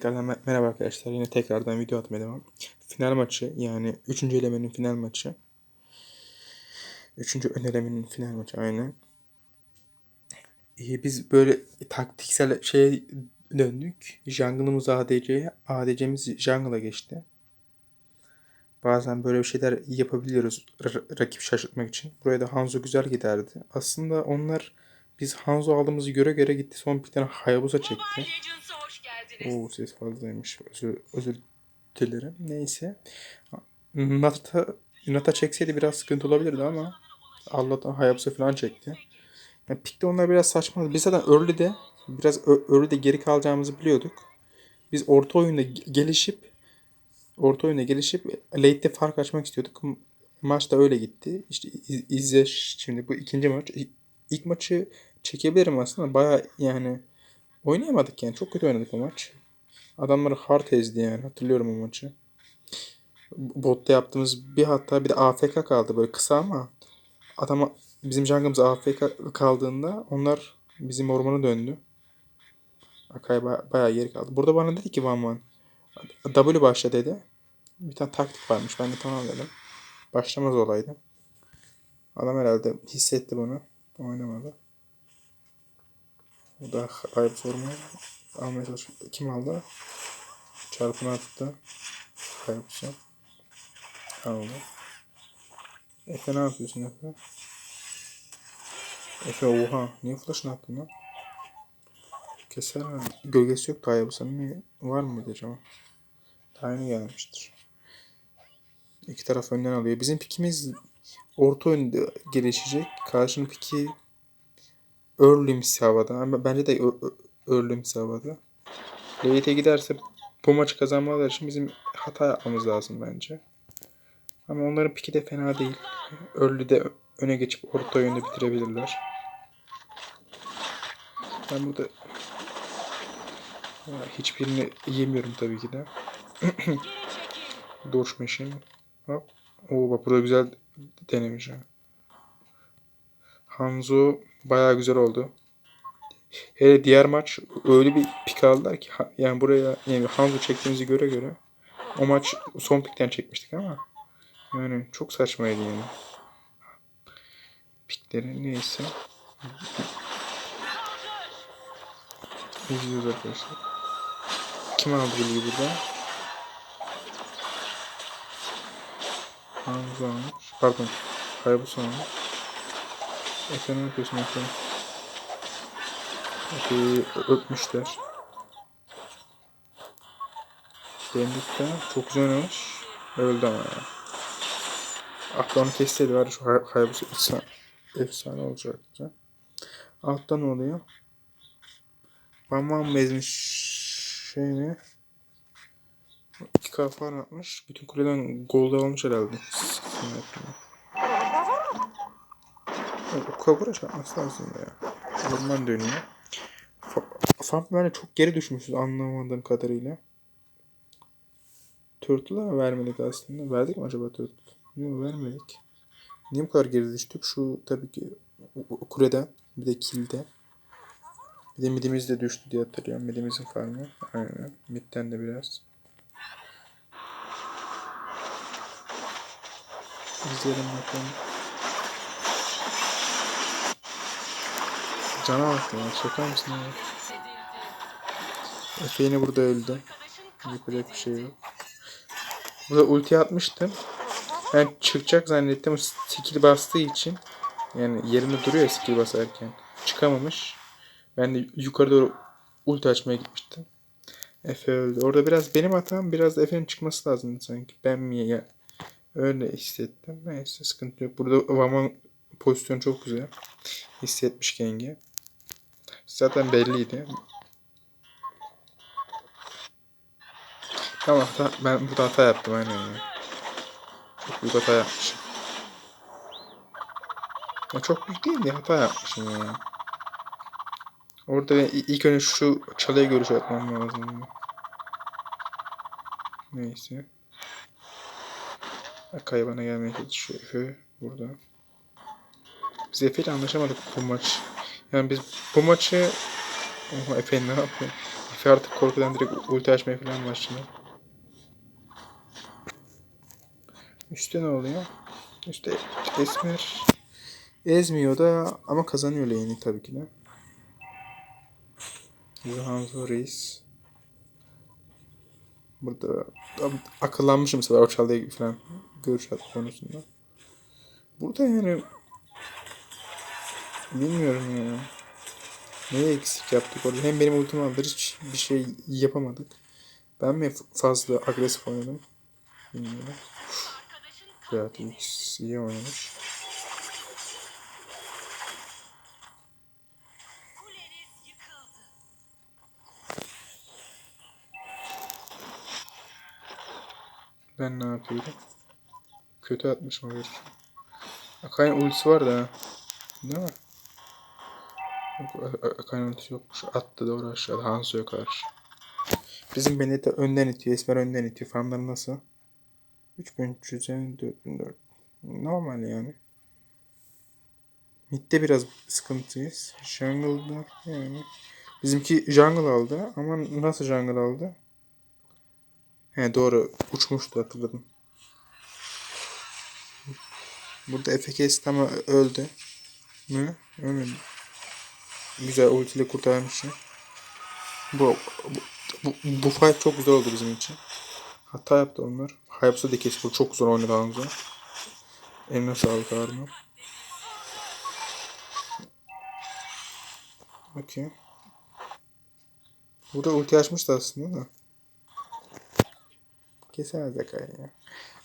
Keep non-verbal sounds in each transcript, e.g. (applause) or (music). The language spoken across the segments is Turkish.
Tekrardan mer- merhaba arkadaşlar. Yine tekrardan video atmaya devam. Final maçı yani 3. elemenin final maçı. 3. ön elemenin final maçı aynen. İyi, biz böyle taktiksel şeye döndük. Jungle'ımız ADC'ye, ADC'miz jungle'a geçti. Bazen böyle bir şeyler yapabiliyoruz rakip şaşırtmak için. Buraya da Hanzo güzel giderdi. Aslında onlar biz Hanzo aldığımızı göre göre gitti. Son pikten Hayabusa çekti. Oo ses fazlaymış. Özür, özür dilerim. Neyse. Nata, Nata çekseydi biraz sıkıntı olabilirdi ama Allah'tan Hayabusa falan çekti. Yani pikte onlar biraz saçma. Biz zaten early'de biraz early'de geri kalacağımızı biliyorduk. Biz orta oyunda ge- gelişip orta oyunda gelişip late'de fark açmak istiyorduk. Maç da öyle gitti. İşte iz- izle şimdi bu ikinci maç. İlk maçı çekebilirim aslında. Baya yani Oynayamadık yani. Çok kötü oynadık o maç. Adamları hard ezdi yani. Hatırlıyorum o maçı. Botta yaptığımız bir hatta bir de AFK kaldı böyle kısa ama adama bizim jungle'ımız AFK kaldığında onlar bizim ormana döndü. Akai ba- bayağı geri kaldı. Burada bana dedi ki Van Van W başla dedi. Bir tane taktik varmış. Ben de tamam dedim. Başlamaz olaydı. Adam herhalde hissetti bunu. Oynamadı. Bu da ayıp sorma. Almaya çalışıyor. Kim aldı? Çarpını attı. Kayıpsa. Aldı. Efe ne yapıyorsun Efe? Efe oha. Niye flash'ını attın lan? Keser mi? Gölgesi yok Hayabusa. Niye? Var mıydı acaba? Daha yeni gelmiştir. İki taraf önden alıyor. Bizim pikimiz orta önde gelişecek. Karşının piki Early'miz havada. Bence de ö- ö- Early'miz havada. Late'e giderse bu maçı kazanmaları için bizim hata yapmamız lazım bence. Ama onların piki de fena değil. Early'de ö- öne geçip orta yönde bitirebilirler. Ben burada Ya hiçbirini yemiyorum tabii ki de. (clears throat) Dorş Machine. Hop. Oo bak burada güzel denemiş ha. Hanzo bayağı güzel oldu. Hele diğer maç öyle bir pik aldılar ki yani buraya yani Hanzo çektiğimizi göre göre o maç son pikten çekmiştik ama yani çok saçmaydı yani. Pikleri neyse. İzliyoruz arkadaşlar. Kim aldı bilgiyi burada? Hanzo almış. Pardon. Hayabusa almış. Ne yapıyorsun Efe? Efe'yi öpmüşler. Bandit de çok güzel oynamış. Öldü ama ya. Aklı onu kesseydi var şu hay- Hayabusa efsane, efsane olacaktı. Altta ne oluyor? Bamban bezmiş şeyini. İki kafa atmış. Bütün kuleden gol da almış herhalde. Sinirlendim. Evet, o kabura çarpması lazım ya. Orman dönüyor. Böyle çok geri düşmüşüz anlamadığım kadarıyla. Turtle'a vermedik aslında? Verdik mi acaba Turtle? Yok vermedik. Niye bu kadar geri düştük? Şu tabii ki kuleden bir de kilde. Bir de midimiz de düştü diye hatırlıyorum. Midimizin farmı. Aynen. Midden de biraz. İzleyelim bakalım. Cana bak ya. Şaka mısın ya? Efe yine burada öldü. Yapacak bir şey yok. Burada ulti atmıştım. Ben çıkacak zannettim. Skill bastığı için yani yerinde duruyor ya skill basarken. Çıkamamış. Ben de yukarı doğru ulti açmaya gitmiştim. Efe öldü. Orada biraz benim hatam biraz da Efe'nin çıkması lazımdı sanki. Ben mi ya? Öyle hissettim. Neyse sıkıntı yok. Burada Vaman pozisyonu çok güzel. Hissetmiş Genge. Zaten belliydi. Tamam ben burada hata yaptım aynen ya. Büyük hata yapmışım. Ya çok büyük değil de hata yapmışım ya. Orada ilk önce şu çalıya görüş atmam lazım. Neyse. Akay bana gelmeye çalışıyor. Burada. İle anlaşamadık bu maç. Yani biz bu maçı... Oha Efe ne yapıyor? Efe artık korkudan direkt ulti açmaya falan başladı. Üstte ne oluyor? Üstte Esmer ezmiyor da ama kazanıyor lane'i tabii ki de. Hanzo Reis. Burada akıllanmışım mesela o çalıya falan görüş konusunda. Burada yani bilmiyorum ya. Neye eksik yaptık orada? Hem benim ultimi aldılar hiç bir şey yapamadık. Ben mi fazla agresif oynadım? Bilmiyorum. Beatrix iyi oynamış. Ben ne yapıyorum? Kötü atmışım o. Akay'ın ultisi var da. ha. Değil ultisi yokmuş. Attı doğru aşağıda Hanzo'ya karşı. Bizim Benedetta önden itiyor. Esmer önden itiyor. Farmları nasıl? 3300'e 4004. Normal yani. Mid'de biraz sıkıntıyız. Jungle'da yani. Bizimki jungle aldı ama nasıl jungle aldı? He doğru uçmuştu hatırladım. Burada Efe kesti ama öldü. Mü? Ölmedi. Güzel ultiyle kurtarmışım. Bu, bu, bu, bu fight çok güzel oldu bizim için. Hata yaptı onlar. Hayabusa da kesti. Çok zor oynadı Hanzo. Eline sağlık Harun. Okey. Burada ulti açmıştı aslında da. Kesemez Akay ya.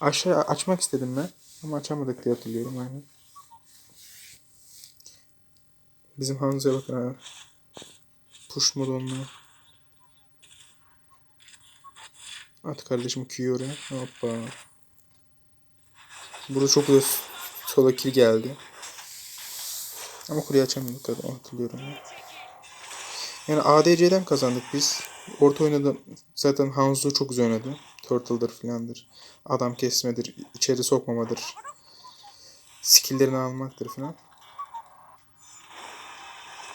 Aşağı açmak istedim ben. Ama açamadık diye hatırlıyorum aynen. Bizim Hanzo'ya bakın ha. Push mod onunla. At kardeşim Q'yu oraya. Hoppa. Burada çok güzel sola kill geldi. Ama kuleyi açamadık adam hatırlıyorum. ya. Yani ADC'den kazandık biz. Orta oynadı zaten Hanzo çok güzel oynadı. Turtle'dır filandır. Adam kesmedir, içeri sokmamadır. Skill'lerini almaktır filan.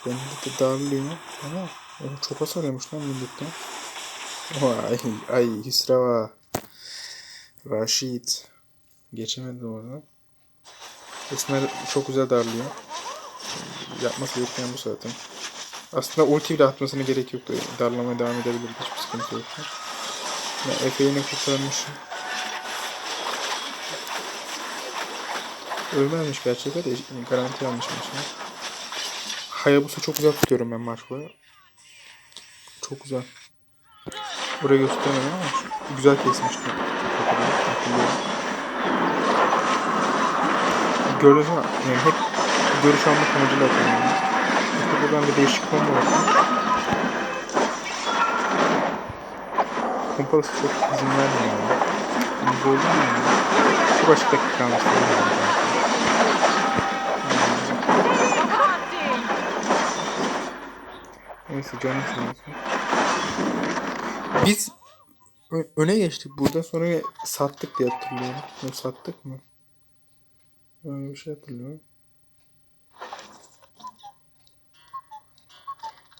Bendit de darlıyor ama o çok hasar yemiş lan Bendit'ten. Vay ay Hüsreva. Raşit. Geçemedi orada. Esmer çok güzel darlıyor. Yapması gereken bu zaten. Aslında ulti bile atmasına gerek yoktu. Darlamaya devam edebilirdi. Hiçbir sıkıntı yoktu. Ya Efe yine kurtarmışım. Ölmemiş gerçekten de garanti almışım şimdi. Hayabusa çok güzel tutuyorum ben boyu. Çok güzel. Buraya göstermedim ama güzel kesmiştim. Gördünüz mü? Yani hep görüş almak amacıyla atıyorum. Yani. İşte buradan bir değişik combo yapmış. Pompalısı çok izin vermiyor yani. Oldu mu? Çok açık dakika kalmıştı. Yani. Neyse canım sağ. Biz öne geçtik burada sonra sattık diye hatırlıyorum. Yok sattık mı? Öyle bir şey hatırlıyorum.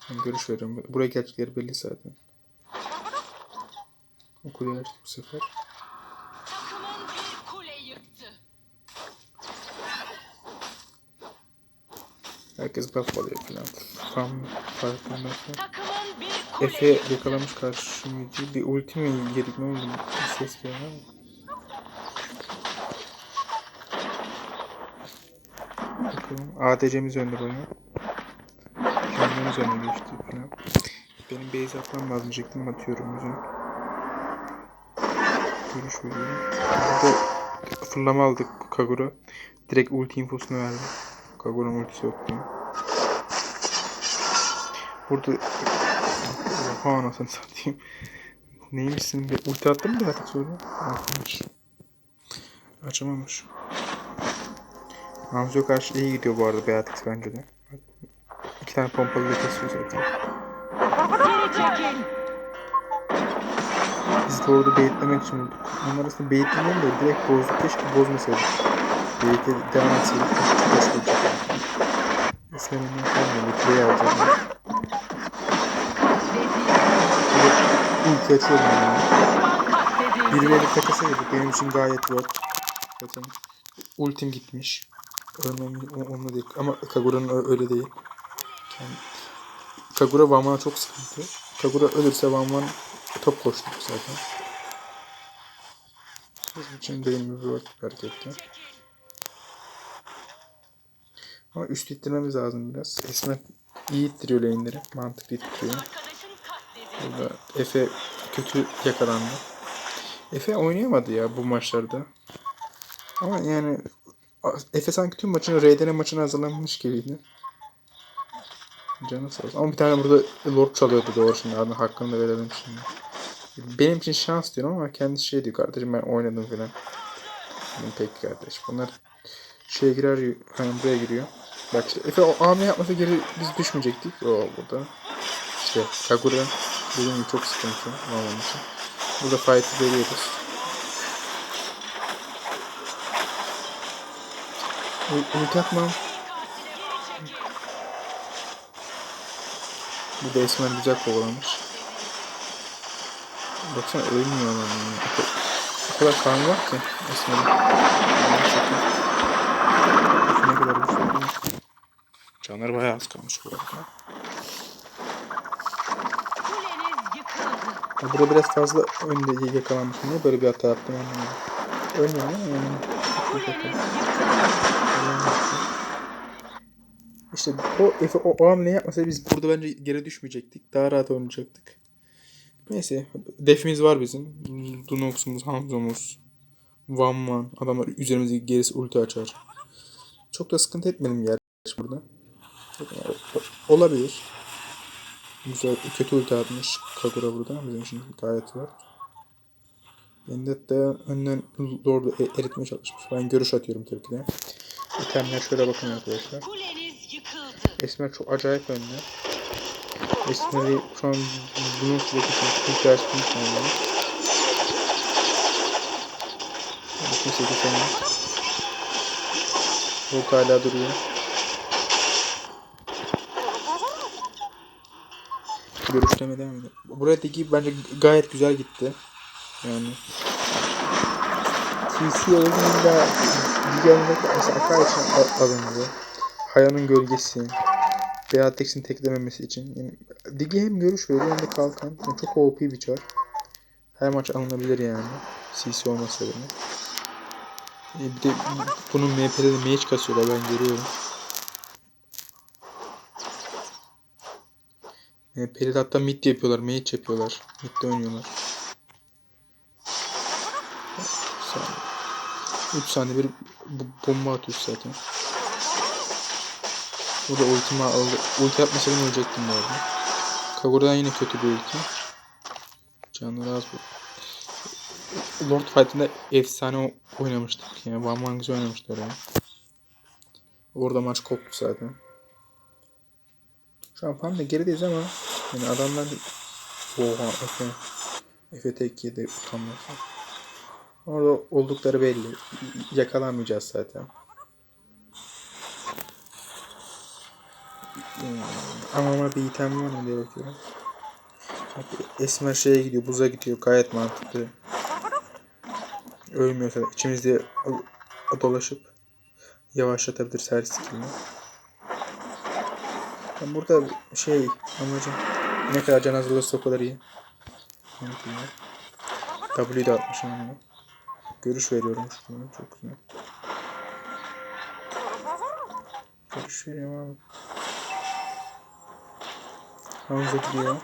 Ben görüş veriyorum. Buraya gelecekleri belli zaten. Okuyu açtık bu sefer. Herkes buff alıyor falan. Bir kule Efe yakalamış karşımı diye bir ulti mi yedik ne oldu? Bir ses geldi ama. Bakalım. ADC'miz önde bayağı. Kendimiz öne geçti falan. Benim base atmam lazım diyecektim atıyorum yüzden. Görüş veriyorum. Burada fırlama aldık Kagura. Direkt ulti infosunu verdi. Kagura'nın ultisi yok diye. Burada Oha anasını satayım. Neymişsin be? Ulti attın mı artık sonra? Atmış. Açamamış. Hanzo karşı iyi gidiyor bu arada Beatrix bence de. İki tane pompalı da kesiyor zaten. Biz de orada baitlemek için. Onlar aslında baitlemeyin de direkt bozduk. Keşke bozmasaydık. Bait'e devam etseydik. Esmer'in kalmıyor. Kuleyi alacağım. ulti açıyorum katledildi. Bir verip takasa girdik. Benim için gayet worth. Zaten ultim gitmiş. Ölmem onunla değil. Ama Kagura'nın öyle değil. Yani Kagura Vanvan'a çok sıkıntı. Kagura ölürse Vanvan top koştuk zaten. Bizim için değil mi bir hareketti. Ama üst ittirmemiz lazım biraz. Esmet iyi ittiriyor lane'leri. Mantıklı ittiriyor. Burada Efe kötü yakalandı. Efe oynayamadı ya bu maçlarda. Ama yani Efe sanki tüm maçını RDN maçına hazırlanmış gibiydi. Canı sağ olsun. Ama bir tane burada Lord çalıyordu doğru şimdi. Adını hakkını da verelim şimdi. Benim için şans diyorum ama kendisi şey diyor kardeşim ben oynadım falan. Dedim, Peki kardeş. Bunlar şeye girer hani buraya giriyor. Bak Efe o hamle yapmasa geri biz düşmeyecektik. O burada. İşte Kagura dediğim gibi çok sıkıntı Vallahi için. Burada fight'ı veriyoruz. Ulti atmam. Burada Esmer güzel kovalamış. Baksana ölmüyor kadar- o kadar kan var ki Esmer'in. Allah'ım sakın. Ne kadar güçlü. Canları bayağı az kalmış bu arada. Ya Burada biraz fazla önde yakalanmış. Niye böyle bir hata yaptım anlamadım. Ölmüyor iyi hata. İşte o Efe o, o hamle yapmasa biz burada bence geri düşmeyecektik. Daha rahat oynayacaktık. Neyse. Defimiz var bizim. Dunox'umuz, Hamza'mız. Van Man. Adamlar üzerimize gerisi ulti açar. Çok da sıkıntı etmedim yer burada. Olabilir. Güzel, kötü ulti atmış Kagura burada. Bizim için gayet var. Vendetta önden Lord'u e- eritmeye çalışmış. Ben görüş atıyorum tabii ki de. İtemler şöyle bakın arkadaşlar. Esmer çok acayip önde. Esmer'i şu an bunun sürekli ulti açtığını sanıyorum. 28 sene. Lord hala duruyor. Görüşleme devam edelim. Buradaki bence gayet güzel gitti. Yani TC olduğunda Digen'deki mesela Akai için alındı. Haya'nın gölgesi. Beatrix'in teklememesi için. Yani Digi hem görüş veriyor hem de kalkan. Yani çok OP bir çar. Her maç alınabilir yani. CC olmasa bile. E bir de bunun MP'de mage kasıyorlar ben görüyorum. MP'de hatta mid yapıyorlar, mage yapıyorlar. Mid'de oynuyorlar. 3 saniye bir bomba atıyor zaten. Burada ultimi aldı. Ulti yapmasaydım ölecektim bu arada. Kagura'dan yine kötü bir ulti. Canları az bu. Lord Fight'ında efsane oynamıştık. Yani Van Van güzel oynamışlar yani. Orada maç koptu zaten. Şu an falan da gerideyiz ama yani adamlar Oha Efe Efe tek yedi utanmıyorsun. Orada oldukları belli. Yakalanmayacağız zaten. Hmm, Ama ama bir item var mı diye bakıyorum. Bak, Esmer şeye gidiyor, buza gidiyor. Gayet mantıklı. Ölmüyor zaten. İçimizde dolaşıp yavaşlatabilir her skillini. Ben burada şey amacım ne kadar can hazırlarsa o kadar iyi. W'yi de atmışım ama. Görüş veriyorum şuna. Çok güzel. Görüş veriyorum abi. Hamza gidiyor.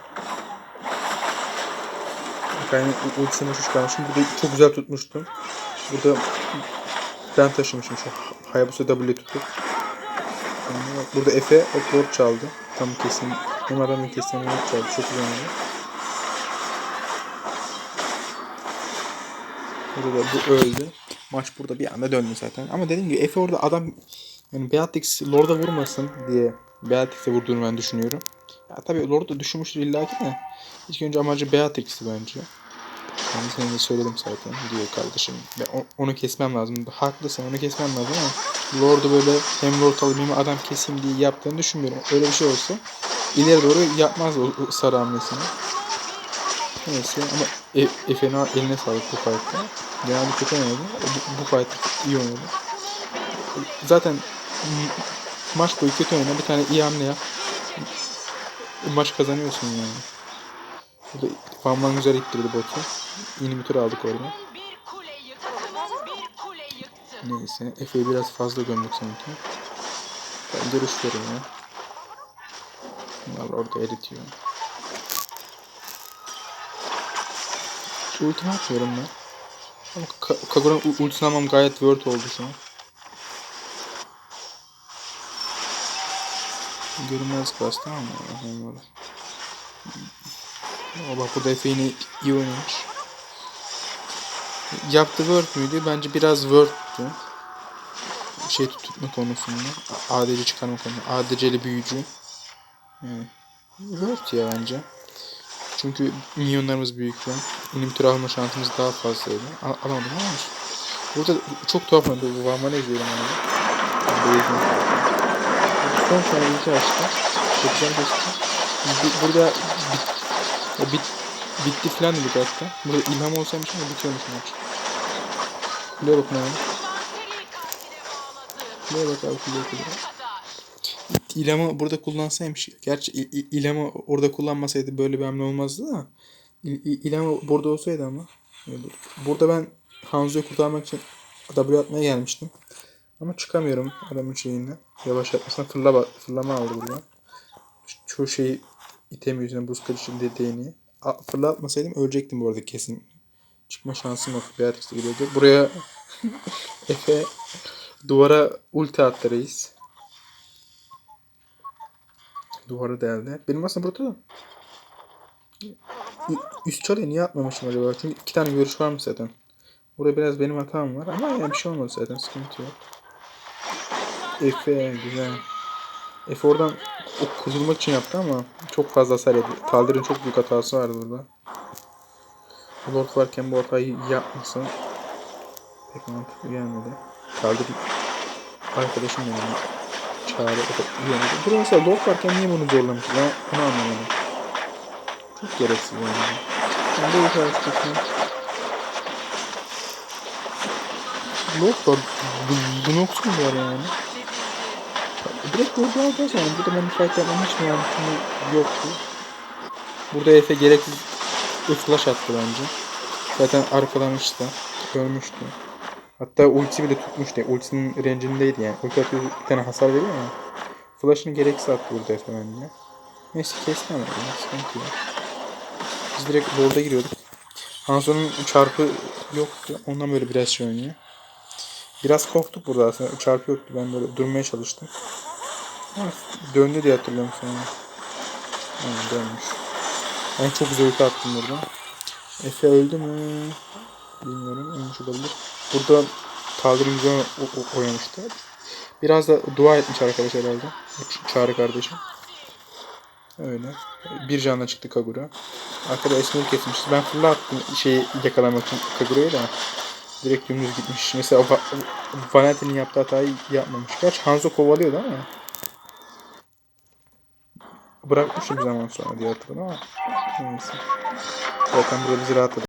Ben boşa çıkarmışım. Burada çok güzel tutmuştum. Burada ben taşımışım şu Hayabusa W tutup. Burada Efe Upload çaldı. Tam kesin. Hem adamın kesin hem çaldı. Çok güzel oldu. Burada da bu öldü. Maç burada bir anda döndü zaten. Ama dediğim gibi Efe orada adam yani Beatrix Lord'a vurmasın diye Beatrix'e vurduğunu ben düşünüyorum. Ya tabii Lord da düşünmüştür illaki de. İlk önce amacı Beatrix'ti bence. Kendisine de söyledim zaten diyor kardeşim. O- onu kesmem lazım. Haklısın onu kesmem lazım ama Lord'u böyle hem Lord alayım hem adam keseyim diye yaptığını düşünmüyorum. Öyle bir şey olsa ileri doğru yapmaz o, sarı hamlesini. Neyse ama E- Efe'nin eline sağlık bu fight'ta. Genelde kötü oynadı. Bu, bu fight iyi oynadı. Zaten maç boyu kötü oyna. Bir tane iyi hamle yap. Maç kazanıyorsun yani. Burada Vanman güzel ittirdi botu. Aldık orada. Takımın bir bir kule yıktı. Neyse. Efe'yi biraz fazla gömdük sanki. Ben görüş veriyorum ya. Bunlar orada eritiyor. Ultimi atmıyorum ben. Ama Ka- Kagura'nın u- ultisini almam gayet worth oldu şu an. Görünmez bastı ama olmadı. Ama bak burada Efe yine iyi oynamış. Yaptığı word müydü? Bence biraz word'tü. Şey tut- tutma konusunda. ADC çıkarma konusunda. ADC'li büyücü. Yani, word ya bence. Çünkü milyonlarımız büyük şu. İnhibitor alma şansımız daha fazlaydı. Al alamadım ama. Burada çok tuhaf oldu. Bu Varman'ı de izledim. Son tane ilki açtı. Çok güzel geçti. Bu- Burada bit, ya bit, bitti falan dedik hatta. Burada ilham olsaymış ama bitiyormuş maç. Kuleye bakın abi. Kuleye bak abi kuleye kuleye. İlhamı burada kullansaymış. Gerçi İ- İ- İlhamı orada kullanmasaydı böyle bir hamle olmazdı da. İ- İ- İlhamı burada olsaydı ama. Burada ben Hanzo'yu kurtarmak için W atmaya gelmiştim. Ama çıkamıyorum adamın şeyinden. Yavaşlatmasına fırla, fırlama aldı burada. Çoğu şeyi itemiyor yüzünden buz kılıcı dediğini. Fırla atmasaydım ölecektim bu arada kesin. Çıkma şansım yok. Artık gidiyordu. Buraya Efe duvara ulti attı reis. Duvara deldi. Benim aslında burada da üst çalıya niye atmamışım acaba? Çünkü iki tane görüş var mı zaten? Burada biraz benim hatam var ama yani bir şey olmadı zaten sıkıntı yok. Efe güzel. Efe oradan kurtulmak için yaptı ama çok fazla hasar yedi. Taldir'in çok büyük hatası vardı burada. Lord varken bu hatayı yapması pek mantıklı gelmedi. Taldir arkadaşım benim. Çağrı. Burada mesela Lord varken niye bunu zorlamış? Ben onu anlamadım. Çok gereksiz yani. Ben de yukarı çıkayım. Lord var. Nokta mı var yani? Direkt Lord alacağız yani. Burada ben fight yapmam hiç mantığım yoktu. Burada Efe gereksiz flash attı bence. Zaten arkalamıştı. Görmüştü. Hatta ulti bile tutmuştu. Ultisinin range'indeydi yani. Ulti atıyor bir tane hasar veriyor ya. Flash'ını gereksiz attı burada Efe bence. Neyse kesti ama ya. Sıkıntı yok. Biz direkt Lord'a giriyorduk. Hanzo'nun çarpı yoktu. Ondan böyle biraz şey oynuyor. Biraz korktuk burada aslında. Çarpı yoktu. Ben böyle durmaya çalıştım. Ama döndü diye hatırlıyorum sonra. Aynen dönmüş. Ben çok güzel ulti attım burada. Efe öldü mü? Bilmiyorum. Ölmüş olabilir. Burada Taldir güzel o- o- oynamıştı. Biraz da dua etmiş arkadaş herhalde. Çağrı kardeşim. Öyle. Bir canla çıktı Kagura. Arkada esmeri kesmişiz. Ben fırla attım şeyi yakalamak için Kagura'yı da. Direkt dümdüz gitmiş. Mesela Va- Valentin'in yaptığı hatayı yapmamış. Gerçi Hanzo kovalıyordu ama. Bırakmıştı bir zaman sonra diye hatırladım ama. Neyse. Zaten burada bizi rahatladı.